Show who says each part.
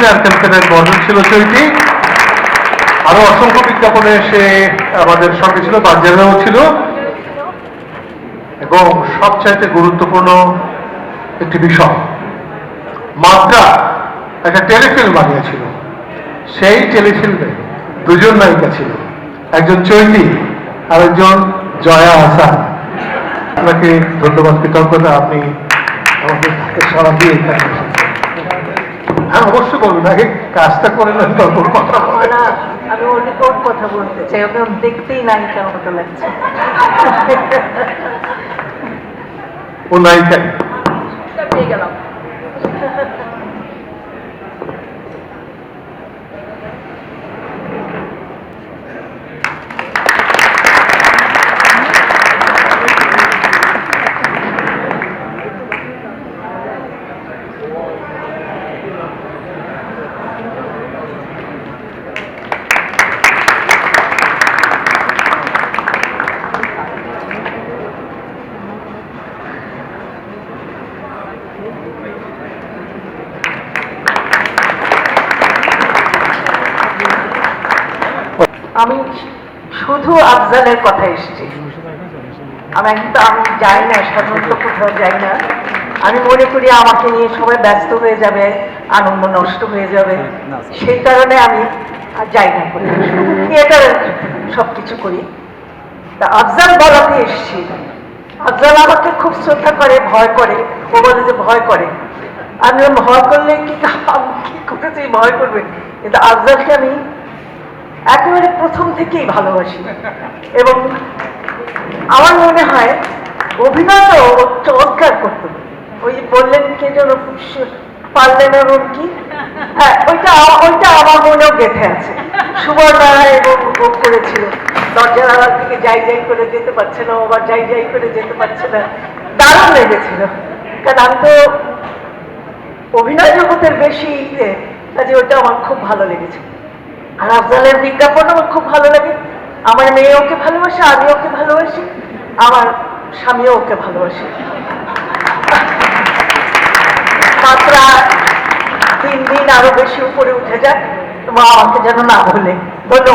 Speaker 1: তেলের ছিল চৈতি আরও অসংখ্য বিজ্ঞাপনে সে আমাদের সঙ্গে ছিল বাজারেও ছিল। এবং সবচাইতে গুরুত্বপূর্ণ একটি বিষয় মাত্রা একটা টেলিফিল্ম বানিয়েছিল। সেই টেলিফিল্মে দুজন নায়িকা ছিল, একজন চৈতি আর একজন জয়া হাসান। আপনাকে ধন্যবাদ, কৃতজ্ঞতা, আপনি সারা দিয়ে। হ্যাঁ অবশ্যই বলবেন আগে কাজটা করে নেন তারপর কথা বলেন।
Speaker 2: না আমি অনেক ওর কথা বলতে চাই ওকে দেখতেই নায়িকার মতো লাগছে।
Speaker 1: ও নায়িকা
Speaker 2: পেয়ে গেলাম। আমি শুধু আফজালের কথা এসেছি। আমি কিন্তু আমি যাই না সাধারণত কোথাও যাই না। আমি মনে করি আমাকে নিয়ে সবাই ব্যস্ত হয়ে যাবে আনন্দ নষ্ট হয়ে যাবে। সেই কারণে আমি আর যাই না কোথাও। থিয়েটারে সব কিছু করি। তা আফজাল বলাতে এসেছি। আফজাল আমাকে খুব শ্রদ্ধা করে ভয় করে। ও বলে যে ভয় করে। আমি ভয় করলে কি কি করেছি ভয় করবে? কিন্তু আফজালকে আমি একেবারে প্রথম থেকেই ভালোবাসি। এবং আমার মনে হয় চমৎকার করতো। ওই বললেন, কে যেন পারলেন ওর কি হ্যাঁ ওইটা ওইটা আমার মনেও গেঁথে আছে। এবং করেছিল। দরজার থেকে যাই যাই করে যেতে পারছে না আবার যাই যাই করে যেতে পারছে না। দারুণ লেগেছিল। কারণ আমি তো অভিনয় জগতের বেশি ইয়ে কাজে ওটা আমার খুব ভালো লেগেছে আর আফজালের বিজ্ঞাপন আমার খুব ভালো লাগে। আমার মেয়ে ওকে ভালোবাসে আমি ওকে ভালোবাসি, আমার স্বামীও ওকে ভালোবাসে। মাত্রা তিন দিন আরও বেশি উপরে উঠে যায় মা আমাকে যেন না বলে। ধন্যবাদ।